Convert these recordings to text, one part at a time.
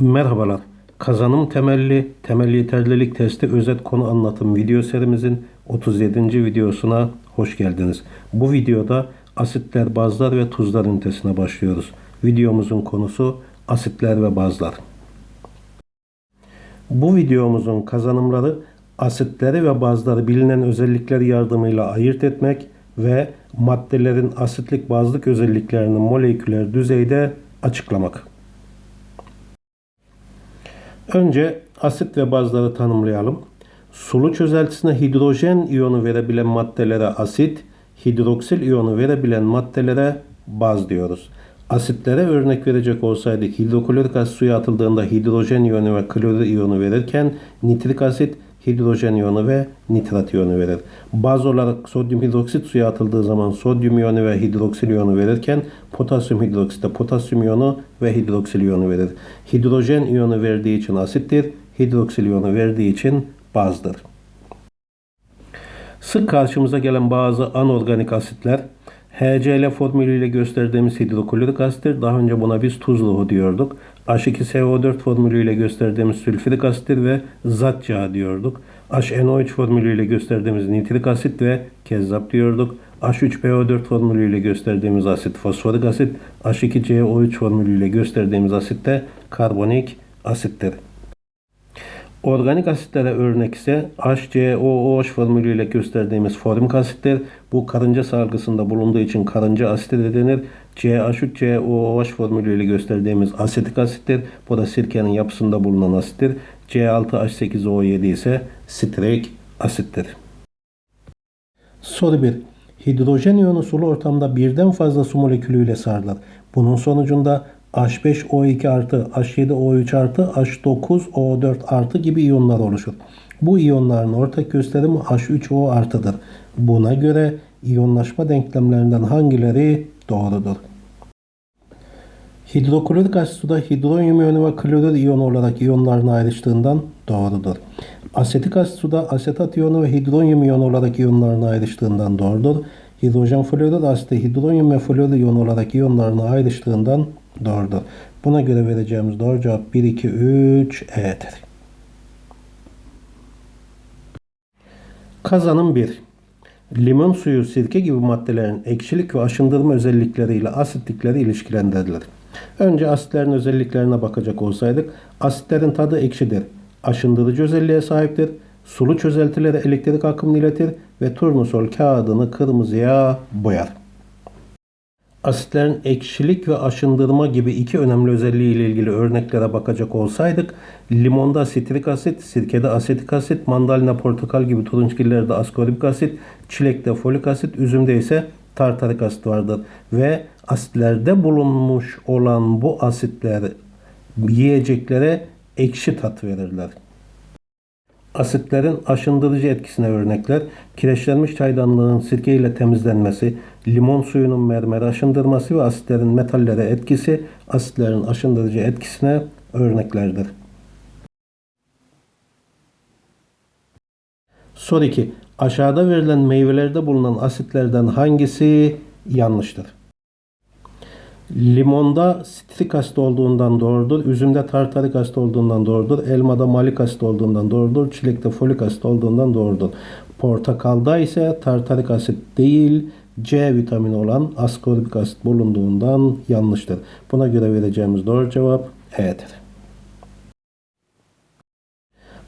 Merhabalar. Kazanım temelli temel yeterlilik testi özet konu anlatım video serimizin 37. videosuna hoş geldiniz. Bu videoda asitler, bazlar ve tuzlar ünitesine başlıyoruz. Videomuzun konusu asitler ve bazlar. Bu videomuzun kazanımları asitleri ve bazları bilinen özellikler yardımıyla ayırt etmek ve maddelerin asitlik bazlık özelliklerini moleküler düzeyde açıklamak. Önce asit ve bazları tanımlayalım. Sulu çözeltisine hidrojen iyonu verebilen maddelere asit, hidroksil iyonu verebilen maddelere baz diyoruz. Asitlere örnek verecek olsaydık hidroklorik asit suya atıldığında hidrojen iyonu ve klorür iyonu verirken nitrik asit hidrojen iyonu ve nitrat iyonu verir. Baz olarak sodyum hidroksit suya atıldığı zaman sodyum iyonu ve hidroksil iyonu verirken potasyum hidroksite potasyum iyonu ve hidroksil iyonu verir. Hidrojen iyonu verdiği için asittir, hidroksil iyonu verdiği için bazdır. Sık karşımıza gelen bazı anorganik asitler HCl formülüyle gösterdiğimiz hidroklorik asittir. Daha önce buna biz tuzluğu diyorduk. H2SO4 formülüyle gösterdiğimiz sülfürik asittir ve zat yağı diyorduk. HNO3 formülüyle gösterdiğimiz nitrik asit ve kezzap diyorduk. H3PO4 formülüyle gösterdiğimiz asit fosforik asit, H2CO3 formülüyle gösterdiğimiz asit de karbonik asittir. Organik asitlere örnek ise HCOOH formülüyle gösterdiğimiz formik asittir. Bu karınca salgısında bulunduğu için karınca asiti de denir. CH3COOH formülüyle gösterdiğimiz asetik asittir. Bu da sirkenin yapısında bulunan asittir. C6H8O7 ise sitrik asittir. Soru 1. Hidrojen iyonu sulu ortamda birden fazla su molekülüyle sarılır. Bunun sonucunda H5O2 artı, H7O3 artı, H9O4 artı gibi iyonlar oluşur. Bu iyonların ortak gösterimi H3O artıdır. Buna göre iyonlaşma denklemlerinden hangileri doğrudur? Hidroklorik asit suda hidronyum iyonu ve klorür iyonu olarak iyonlarına ayrıştığından doğrudur. Asetik asit suda asetat iyonu ve hidronyum iyonu olarak iyonlarına ayrıştığından doğrudur. Hidrojen florür asitte hidronyum ve florür iyonu olarak iyonlarına ayrıştığından doğrudur. Buna göre vereceğimiz doğru cevap 1, 2, 3 E'dir. Kazanım 1. Limon suyu, sirke gibi maddelerin ekşilik ve aşındırma özellikleriyle asitlikleri ilişkilendirilir. Önce asitlerin özelliklerine bakacak olsaydık, asitlerin tadı ekşidir, aşındırıcı özelliğe sahiptir, sulu çözeltilere elektrik akımını iletir ve turnusol kağıdını kırmızıya boyar. Asitlerin ekşilik ve aşındırma gibi iki önemli özelliği ile ilgili örneklere bakacak olsaydık, limonda sitrik asit, sirkede asetik asit, mandalina, portakal gibi turunçgillerde askorbik asit, çilekte folik asit, üzümde ise tartarik asit vardır. Ve asitlerde bulunmuş olan bu asitler yiyeceklere ekşi tat verirler. Asitlerin aşındırıcı etkisine örnekler, kireçlenmiş çaydanlığın sirke ile temizlenmesi, limon suyunun mermeri aşındırması ve asitlerin metallere etkisi asitlerin aşındırıcı etkisine örneklerdir. Soru 2. Aşağıda verilen meyvelerde bulunan asitlerden hangisi yanlıştır? Limonda sitrik asit olduğundan doğrudur. Üzümde tartarik asit olduğundan doğrudur. Elmada malik asit olduğundan doğrudur. Çilekte folik asit olduğundan doğrudur. Portakalda ise tartarik asit değil C vitamini olan askorbik asit bulunduğundan yanlıştır. Buna göre vereceğimiz doğru cevap E'dir.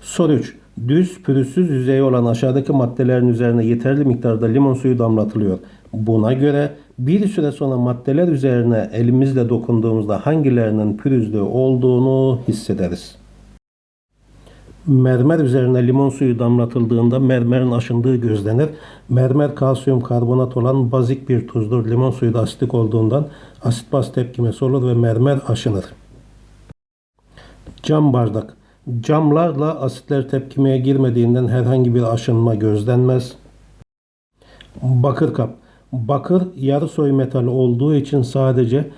Soru 3. Düz pürüzsüz yüzeyi olan aşağıdaki maddelerin üzerine yeterli miktarda limon suyu damlatılıyor. Buna göre bir süre sonra maddeler üzerine elimizle dokunduğumuzda hangilerinin pürüzlü olduğunu hissederiz. Mermer üzerine limon suyu damlatıldığında mermerin aşındığı gözlenir. Mermer kalsiyum karbonat olan bazik bir tuzdur. Limon suyu da asitik olduğundan asit baz tepkimesi olur ve mermer aşınır. Cam bardak. Camlarla asitler tepkimeye girmediğinden herhangi bir aşınma gözlenmez. Bakır kap. Bakır yarı soy metal olduğu için sadece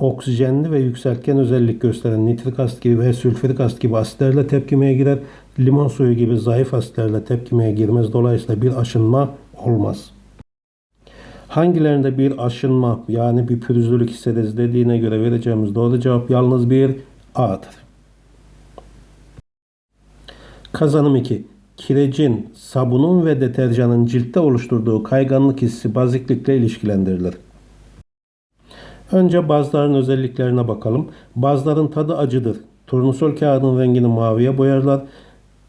oksijenli ve yükseltgen özellik gösteren nitrik asit gibi ve sülfürik asit gibi asitlerle tepkimeye girer. Limon suyu gibi zayıf asitlerle tepkimeye girmez. Dolayısıyla bir aşınma olmaz. Hangilerinde bir aşınma yani bir pürüzlülük hissederiz dediğine göre vereceğimiz doğru cevap yalnız bir A'dır. Kazanım 2. Kirecin, sabunun ve deterjanın ciltte oluşturduğu kayganlık hissi baziklikle ilişkilendirilir. Önce bazların özelliklerine bakalım. Bazların tadı acıdır. Turnusol kağıdın rengini maviye boyarlar.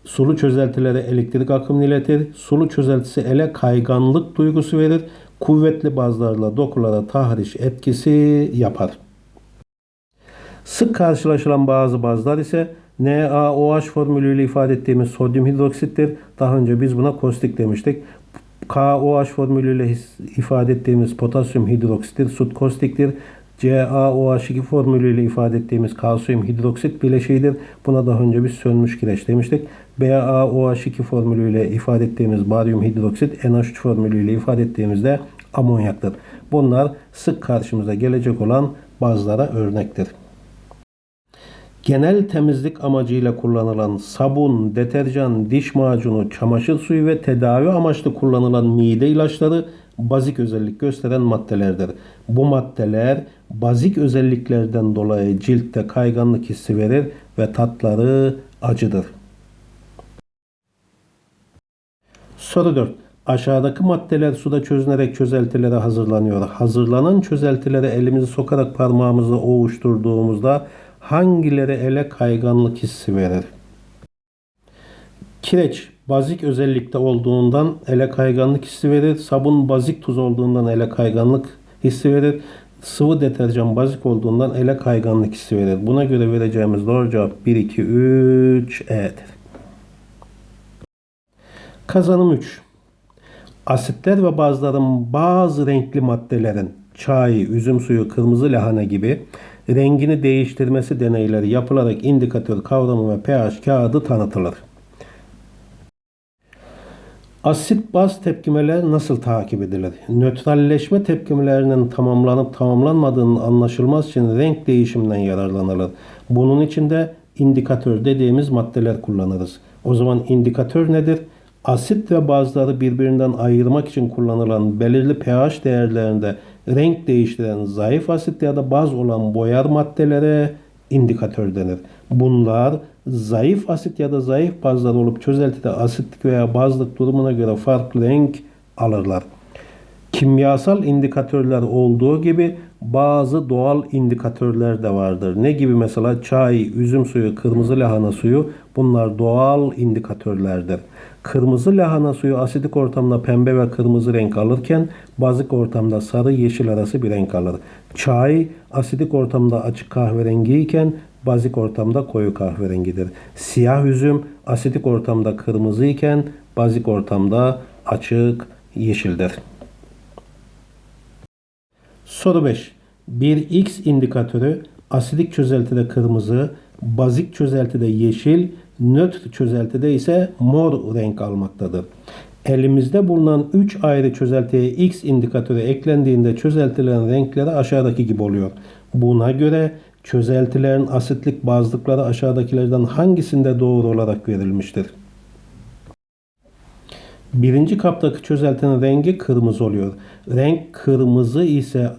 Sulu çözeltilere elektrik akımını iletir. Sulu çözeltisi ele kayganlık duygusu verir. Kuvvetli bazlarla dokulara tahriş etkisi yapar. Sık karşılaşılan bazı bazlar ise NaOH formülüyle ifade ettiğimiz sodyum hidroksittir. Daha önce biz buna kostik demiştik. KOH formülüyle ifade ettiğimiz potasyum hidroksittir. Sut kostiktir. CaOH2 formülüyle ifade ettiğimiz kalsiyum hidroksit bileşiğidir. Buna daha önce biz sönmüş kireç demiştik. BaOH2 formülüyle ifade ettiğimiz baryum hidroksit, NH3 formülüyle ifade ettiğimizde amonyaktır. Bunlar sık karşımıza gelecek olan bazılara örnektir. Genel temizlik amacıyla kullanılan sabun, deterjan, diş macunu, çamaşır suyu ve tedavi amaçlı kullanılan mide ilaçları bazik özellik gösteren maddelerdir. Bu maddeler bazik özelliklerden dolayı ciltte kayganlık hissi verir ve tatları acıdır. Soru 4. Aşağıdaki maddeler suda çözünerek çözeltilere hazırlanıyor. Hazırlanan çözeltilere elimizi sokarak parmağımızı ovuşturduğumuzda hangileri ele kayganlık hissi verir? Kireç bazik özellikte olduğundan ele kayganlık hissi verir. Sabun bazik tuz olduğundan ele kayganlık hissi verir. Sıvı deterjan bazik olduğundan ele kayganlık hissi verir. Buna göre vereceğimiz doğru cevap 1, 2, 3 E'dir. Kazanım 3. Asitler ve bazların bazı renkli maddelerin çay, üzüm suyu, kırmızı lahana gibi rengini değiştirmesi deneyleri yapılarak indikatör kavramı ve pH kağıdı tanıtılır. Asit baz tepkimeler nasıl takip edilir? Nötralleşme tepkimelerinin tamamlanıp tamamlanmadığının anlaşılmaz için renk değişiminden yararlanılır. Bunun için de indikatör dediğimiz maddeler kullanırız. O zaman indikatör nedir? Asit ve bazları birbirinden ayırmak için kullanılan belirli pH değerlerinde renk değiştiren zayıf asit ya da baz olan boyar maddelere indikatör denir. Bunlar zayıf asit ya da zayıf bazlar olup çözeltide asitlik veya bazlık durumuna göre farklı renk alırlar. Kimyasal indikatörler olduğu gibi bazı doğal indikatörler de vardır. Ne gibi mesela çay, üzüm suyu, kırmızı lahana suyu bunlar doğal indikatörlerdir. Kırmızı lahana suyu asidik ortamda pembe ve kırmızı renk alırken bazik ortamda sarı yeşil arası bir renk alır. Çay asidik ortamda açık kahverengi iken bazik ortamda koyu kahverengidir. Siyah üzüm asidik ortamda kırmızı iken bazik ortamda açık yeşildir. Soru 5. Bir X indikatörü asidik çözeltide kırmızı, bazik çözeltide yeşil, nötr çözeltide ise mor renk almaktadır. Elimizde bulunan 3 ayrı çözeltiye X indikatörü eklendiğinde çözeltilerin renkleri aşağıdaki gibi oluyor. Buna göre çözeltilerin asitlik bazlıkları aşağıdakilerden hangisinde doğru olarak verilmiştir? Birinci kaptaki çözeltinin rengi kırmızı oluyor. Renk kırmızı ise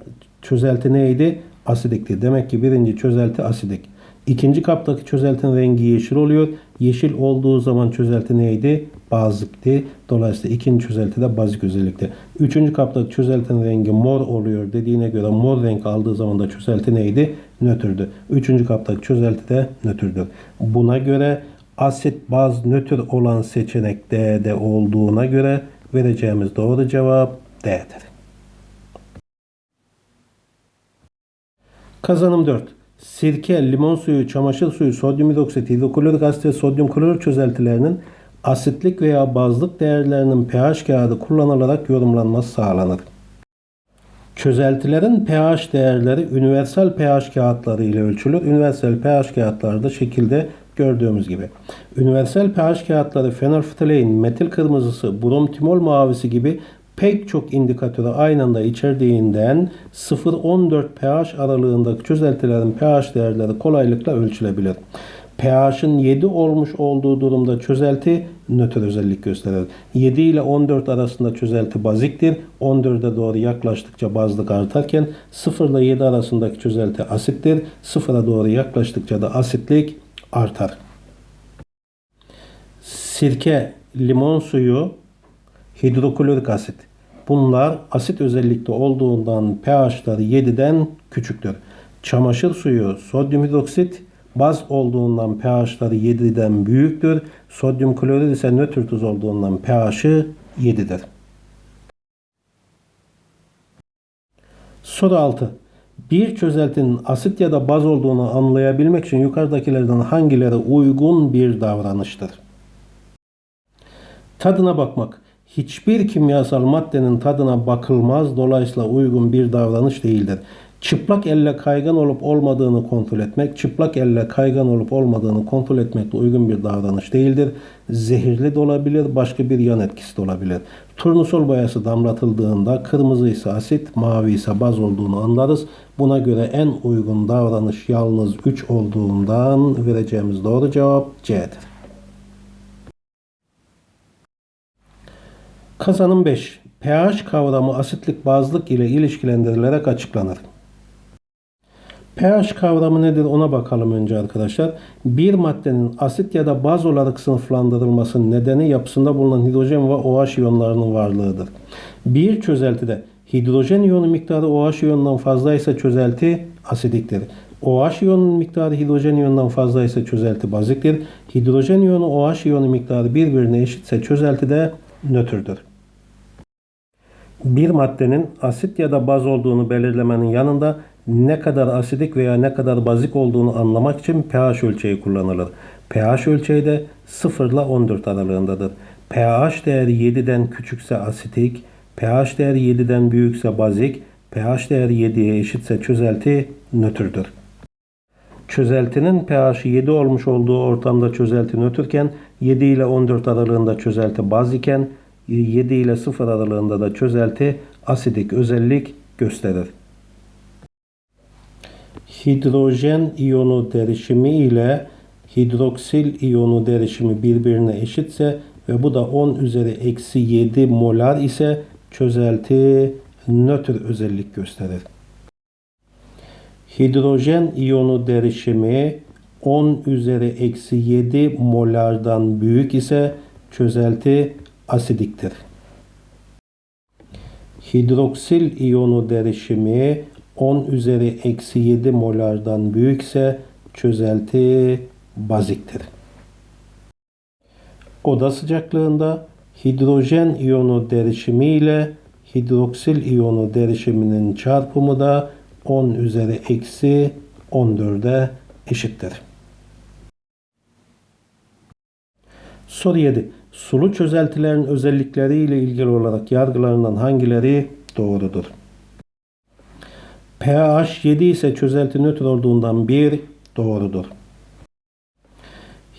çözelti neydi? Asidikti. Demek ki birinci çözelti asidik. İkinci kaptaki çözeltinin rengi yeşil oluyor. Yeşil olduğu zaman çözelti neydi? Bazikti. Dolayısıyla ikinci çözelti de bazik özellikte. Üçüncü kaptaki çözeltinin rengi mor oluyor dediğine göre mor renk aldığı zaman da çözelti neydi? Nötrdü. Üçüncü kaptaki çözelti de nötrdür. Buna göre asit baz nötr olan seçenek D'de olduğuna göre vereceğimiz doğru cevap D'dir. Kazanım 4. Sirke, limon suyu, çamaşır suyu, sodyum hidroksit, hidroklorik asit ve sodyum klorür çözeltilerinin asitlik veya bazlık değerlerinin pH kağıdı kullanılarak yorumlanması sağlanır. Çözeltilerin pH değerleri universal pH kağıtları ile ölçülür. Universal pH kağıtları da şekilde gördüğümüz gibi. Universal pH kağıtları fenolftalein, metil kırmızısı, bromtimol mavisi gibi pek çok indikatörü aynı anda içerdiğinden 0-14 pH aralığındaki çözeltilerin pH değerleri kolaylıkla ölçülebilir. pH'ın 7 olmuş olduğu durumda çözelti nötr özellik gösterir. 7 ile 14 arasında çözelti baziktir. 14'e doğru yaklaştıkça bazlık artarken 0 ile 7 arasındaki çözelti asittir. 0'a doğru yaklaştıkça da asitlik artar. sirke, limon suyu, hidroklorik asit. Bunlar asit özellikte olduğundan pH'ları 7'den küçüktür. Çamaşır suyu, sodyum hidroksit, baz olduğundan pH'ları 7'den büyüktür. Sodyum klorid ise nötr tuz olduğundan pH'ı 7'dir. Soru 6. Bir çözeltinin asit ya da baz olduğunu anlayabilmek için yukarıdakilerden hangileri uygun bir davranıştır? Tadına bakmak. Hiçbir kimyasal maddenin tadına bakılmaz, dolayısıyla uygun bir davranış değildir. Çıplak elle kaygan olup olmadığını kontrol etmek, çıplak elle kaygan olup olmadığını kontrol etmekle uygun bir davranış değildir. Zehirli de olabilir, başka bir yan etkisi de olabilir. Turnusol boyası damlatıldığında kırmızı ise asit, mavi ise baz olduğunu anlarız. Buna göre en uygun davranış yalnız 3 olduğundan vereceğimiz doğru cevap C'dir. Kazanım 5. pH kavramı asitlik bazlık ile ilişkilendirilerek açıklanır. pH kavramı nedir ona bakalım önce arkadaşlar. Bir maddenin asit ya da baz olarak sınıflandırılmasının nedeni yapısında bulunan hidrojen ve OH iyonlarının varlığıdır. Bir çözeltide hidrojen iyonu miktarı OH iyonundan fazlaysa çözelti asidiktir. OH iyonunun miktarı hidrojen iyonundan fazlaysa çözelti baziktir. Hidrojen iyonu OH iyonu miktarı birbirine eşitse çözelti de nötrdür. Bir maddenin asit ya da baz olduğunu belirlemenin yanında ne kadar asidik veya ne kadar bazik olduğunu anlamak için pH ölçeği kullanılır. pH ölçeği de 0 ile 14 aralığındadır. pH değeri 7'den küçükse asitik, pH değeri 7'den büyükse bazik, pH değeri 7'ye eşitse çözelti nötrdür. Çözeltinin pH'i 7 olmuş olduğu ortamda çözelti nötrken 7 ile 14 aralığında çözelti baz iken 7 ile 0 aralığında da çözelti asidik özellik gösterir. Hidrojen iyonu derişimi ile hidroksil iyonu derişimi birbirine eşitse ve bu da 10 üzeri eksi 7 molar ise çözelti nötr özellik gösterir. Hidrojen iyonu derişimi 10 üzeri eksi 7 molardan büyük ise çözelti asidiktir. Hidroksil iyonu derişimi 10 üzeri eksi 7 molardan büyükse çözelti baziktir. Oda sıcaklığında hidrojen iyonu derişimi ile hidroksil iyonu derişiminin çarpımı da 10 üzeri eksi 14'e eşittir. Soru 7. Sulu çözeltilerin özellikleriyle ilgili olarak yargılarından hangileri doğrudur? pH 7 ise çözelti nötr olduğundan 1 doğrudur.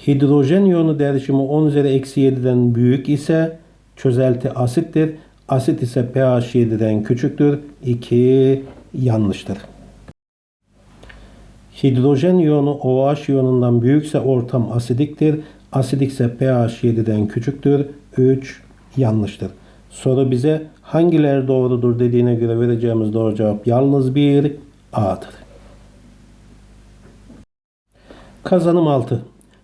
Hidrojen iyonu derişimi 10 üzeri eksi 7'den büyük ise çözelti asittir. Asit ise pH 7'den küçüktür. 2 yanlıştır. Hidrojen iyonu OH iyonundan büyükse ortam asidiktir. Asidik ise pH 7'den küçüktür. 3 yanlıştır. Soru bize hangileri doğrudur dediğine göre vereceğimiz doğru cevap yalnız bir A'dır. Kazanım 6.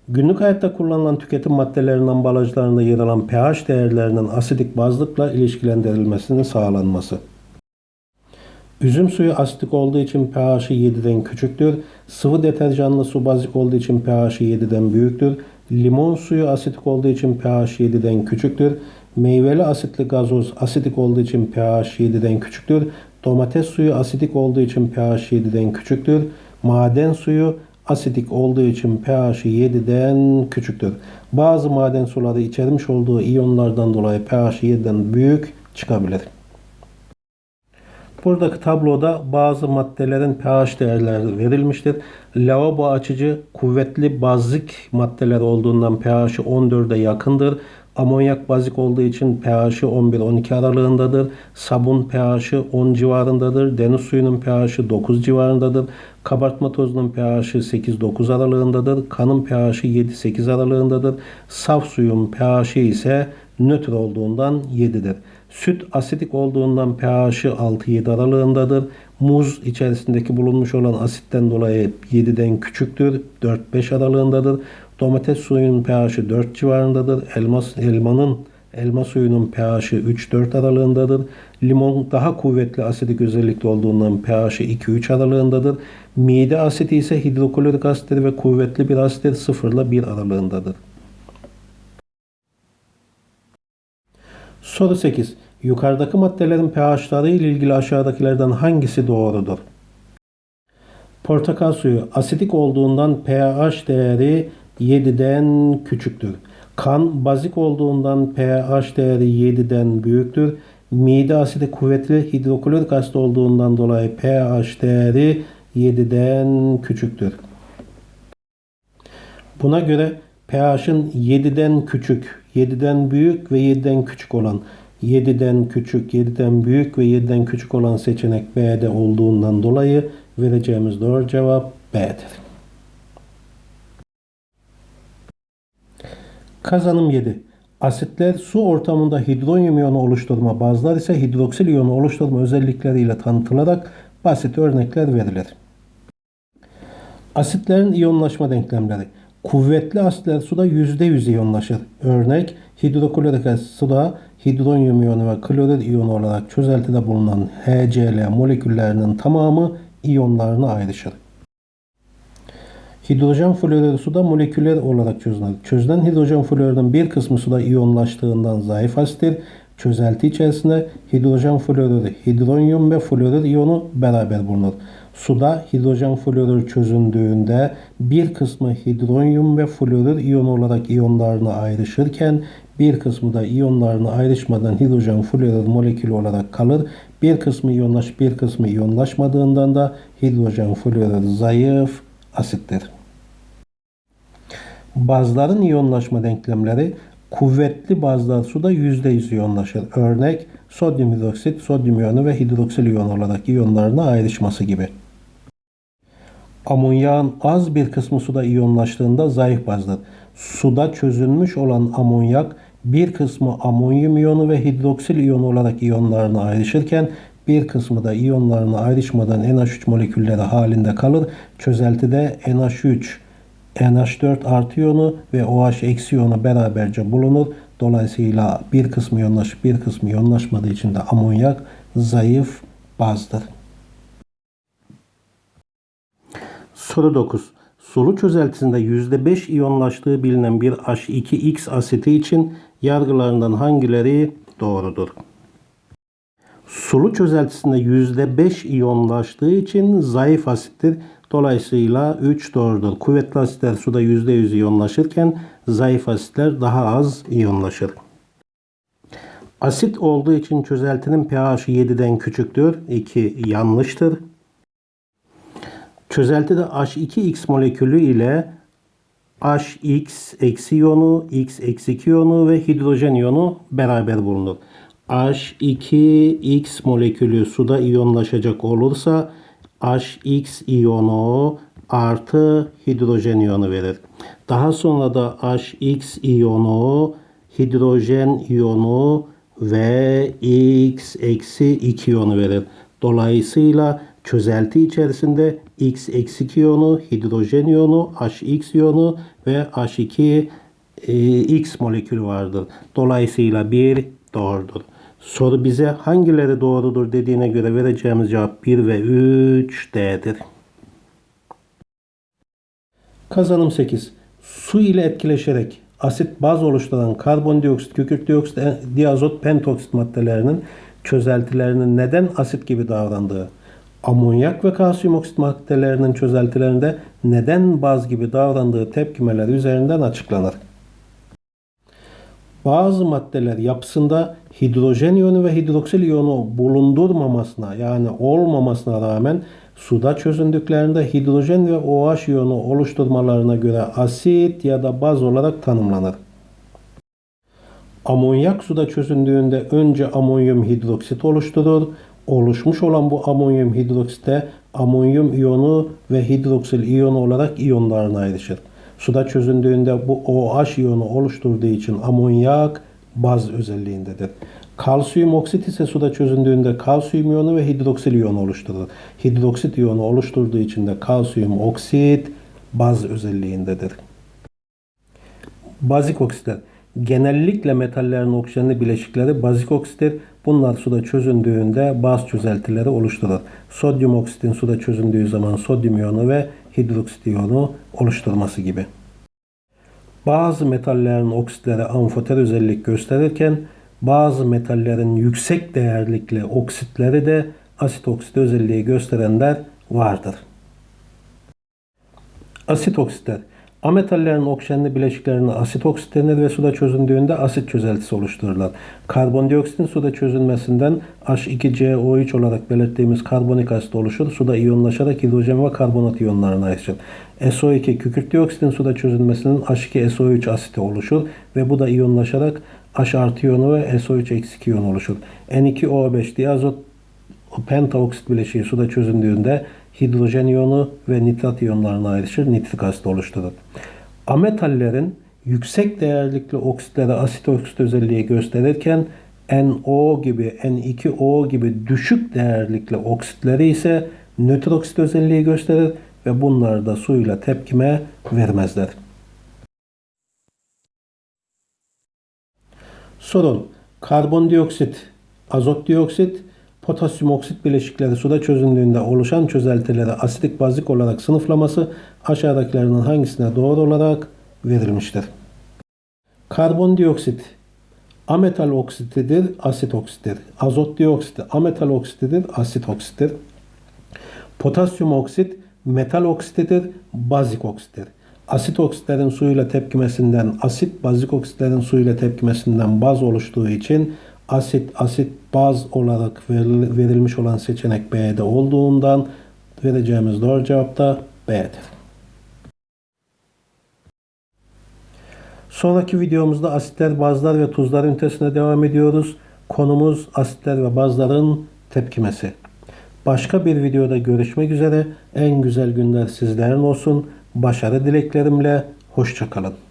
Günlük hayatta kullanılan tüketim maddelerinin ambalajlarında yer alan pH değerlerinin asidik bazlıkla ilişkilendirilmesinin sağlanması. Üzüm suyu asitik olduğu için pH'i 7'den küçüktür. Sıvı deterjanlı su bazik olduğu için pH'i 7'den büyüktür. Limon suyu asitik olduğu için pH 7'den küçüktür. Meyveli asitli gazoz asidik olduğu için pH 7'den küçüktür. Domates suyu asidik olduğu için pH 7'den küçüktür. Maden suyu asidik olduğu için pH 7'den küçüktür. Bazı maden suları içermiş olduğu iyonlardan dolayı pH 7'den büyük çıkabilir. Buradaki tabloda bazı maddelerin pH değerleri verilmiştir. Lavabo açıcı kuvvetli bazik maddeler olduğundan pH'i 14'e yakındır. Amonyak bazik olduğu için pH'i 11-12 aralığındadır. Sabun pH'i 10 civarındadır. Deniz suyunun pH'i 9 civarındadır. Kabartma tozunun pH'i 8-9 aralığındadır. Kanın pH'i 7-8 aralığındadır. Saf suyun pH'i ise nötr olduğundan 7'dir. Süt asidik olduğundan pH'ı 6-7 aralığındadır. Muz içerisindeki bulunmuş olan asitten dolayı 7'den küçüktür. 4-5 aralığındadır. Domates suyunun pH'ı 4 civarındadır. Elmas, elmanın elma suyunun pH'ı 3-4 aralığındadır. Limon daha kuvvetli asidik özellikte olduğundan pH'ı 2-3 aralığındadır. Mide asidi ise hidroklorik asittir ve kuvvetli bir asittir 0 ile 1 aralığındadır. Soru 8. Yukarıdaki maddelerin pH'ları ile ilgili aşağıdakilerden hangisi doğrudur? Portakal suyu asidik olduğundan pH değeri 7'den küçüktür. Kan bazik olduğundan pH değeri 7'den büyüktür. Mide asidi kuvvetli hidroklorik asit olduğundan dolayı pH değeri 7'den küçüktür. Buna göre pH'ın 7'den küçük, 7'den büyük ve 7'den küçük olan 7'den küçük, 7'den büyük ve 7'den küçük olan seçenek B'de olduğundan dolayı vereceğimiz doğru cevap B'dir. Kazanım 7. Asitler su ortamında hidronyum iyonu oluşturma, bazılar ise hidroksil iyonu oluşturma özellikleriyle tanıtılarak basit örnekler verilir. Asitlerin iyonlaşma denklemleri. Kuvvetli asitler suda %100 iyonlaşır. Örnek hidroklorik asit suda hidronyum iyonu ve klorür iyonu olarak çözeltide bulunan HCl moleküllerinin tamamı iyonlarına ayrışır. Hidrojen florürü suda moleküler olarak çözünür. Çözülen hidrojen florürünün bir kısmı suda iyonlaştığından zayıf asittir. Çözelti içerisinde hidrojen florürü, hidronyum ve florür iyonu beraber bulunur. Suda hidrojen florür çözündüğünde bir kısmı hidronyum ve florür iyonu olarak iyonlarına ayrışırken bir kısmı da iyonlarına ayrışmadan hidrojen florür molekülü olarak kalır. Bir kısmı iyonlaş, bir kısmı iyonlaşmadığından da hidrojen florür zayıf asittir. Bazların iyonlaşma denklemleri kuvvetli bazlar suda %100 iyonlaşır. Örnek sodyum hidroksit, sodyum iyonu ve hidroksil iyon olarak iyonlarına ayrışması gibi. Amonyağın az bir kısmı suda iyonlaştığında zayıf bazdır. Suda çözülmüş olan amonyak bir kısmı amonyum iyonu ve hidroksil iyonu olarak iyonlarına ayrışırken bir kısmı da iyonlarına ayrışmadan NH3 molekülleri halinde kalır. Çözeltide NH3, NH4 artı iyonu ve OH eksi iyonu beraberce bulunur. Dolayısıyla bir kısmı iyonlaşıp bir kısmı iyonlaşmadığı için de amonyak zayıf bazdır. Soru 9. Sulu çözeltisinde %5 iyonlaştığı bilinen bir H2X asiti için yargılarından hangileri doğrudur? Sulu çözeltisinde %5 iyonlaştığı için zayıf asittir. Dolayısıyla 3 doğrudur. Kuvvetli asitler suda %100 iyonlaşırken zayıf asitler daha az iyonlaşır. Asit olduğu için çözeltinin pH'i 7'den küçüktür. 2 yanlıştır. Çözeltide H2X molekülü ile HX eksi iyonu, X eksi 2 iyonu ve hidrojen iyonu beraber bulunur. H2X molekülü suda iyonlaşacak olursa HX iyonu artı hidrojen iyonu verir. Daha sonra da HX iyonu, hidrojen iyonu ve X eksi 2 iyonu verir. Dolayısıyla çözelti içerisinde X eksi 2 iyonu, hidrojen iyonu, HX iyonu ve H2 e, X molekülü vardır. Dolayısıyla 1 doğrudur. Soru bize hangileri doğrudur dediğine göre vereceğimiz cevap 1 ve 3 D'dir. Kazanım 8. Su ile etkileşerek asit baz oluşturan karbondioksit, kükürt dioksit, diazot, pentoksit maddelerinin çözeltilerinin neden asit gibi davrandığı, amonyak ve kalsiyum oksit maddelerinin çözeltilerinde neden baz gibi davrandığı tepkimeler üzerinden açıklanır. Bazı maddeler yapısında hidrojen iyonu ve hidroksil iyonu bulundurmamasına yani olmamasına rağmen suda çözündüklerinde hidrojen ve OH iyonu oluşturmalarına göre asit ya da baz olarak tanımlanır. Amonyak suda çözündüğünde önce amonyum hidroksit oluşturur. Oluşmuş olan bu amonyum hidroksite amonyum iyonu ve hidroksil iyonu olarak iyonlarına ayrışır. Suda çözündüğünde bu OH iyonu oluşturduğu için amonyak baz özelliğindedir. Kalsiyum oksit ise suda çözündüğünde kalsiyum iyonu ve hidroksil iyonu oluşturur. Hidroksit iyonu oluşturduğu için de kalsiyum oksit baz özelliğindedir. Bazik oksitler. Genellikle metallerin oksijenli bileşikleri bazik oksittir. Bunlar suda çözündüğünde baz çözeltileri oluşturur. Sodyum oksitin suda çözündüğü zaman sodyum iyonu ve hidroksit iyonu oluşturması gibi. Bazı metallerin oksitleri amfoter özellik gösterirken bazı metallerin yüksek değerlikli oksitleri de asit oksit özelliği gösterenler vardır. Asit oksitler. Ametallerin oksijenli bileşiklerine asit oksit denir ve suda çözündüğünde asit çözeltisi oluştururlar. Karbondioksitin suda çözünmesinden H2CO3 olarak belirttiğimiz karbonik asit oluşur. Suda iyonlaşarak hidrojen ve karbonat iyonlarına ayrışır. SO2 kükürt dioksitin suda çözünmesinden H2SO3 asiti oluşur ve bu da iyonlaşarak H artı iyonu ve SO3 eksi iyon oluşur. N2O5 diazot pentaoksit bileşiği suda çözündüğünde hidrojen iyonu ve nitrat iyonlarına ayrışır, nitrik asit oluşturur. Ametallerin yüksek değerlikli oksitlere asit oksit özelliği gösterirken NO gibi, N2O gibi düşük değerlikli oksitleri ise nötr oksit özelliği gösterir ve bunlar da suyla tepkime vermezler. Sorun. Karbondioksit, azot dioksit, potasyum oksit bileşikleri suda çözündüğünde oluşan çözeltileri asidik bazik olarak sınıflaması aşağıdakilerden hangisine doğru olarak verilmiştir? Karbondioksit ametal oksitidir, asit oksittir. Azot dioksiti ametal oksitidir, asit oksittir. Potasyum oksit metal oksitidir, bazik oksittir. Asit oksitlerin suyla tepkimesinden asit, bazik oksitlerin suyla tepkimesinden baz oluştuğu için asit, asit, baz olarak veril- verilmiş olan seçenek B'de olduğundan vereceğimiz doğru cevap da B'dir. Sonraki videomuzda asitler, bazlar ve tuzlar ünitesine devam ediyoruz. Konumuz asitler ve bazların tepkimesi. Başka bir videoda görüşmek üzere. En güzel günler sizlerin olsun. Başarı dileklerimle. Hoşçakalın.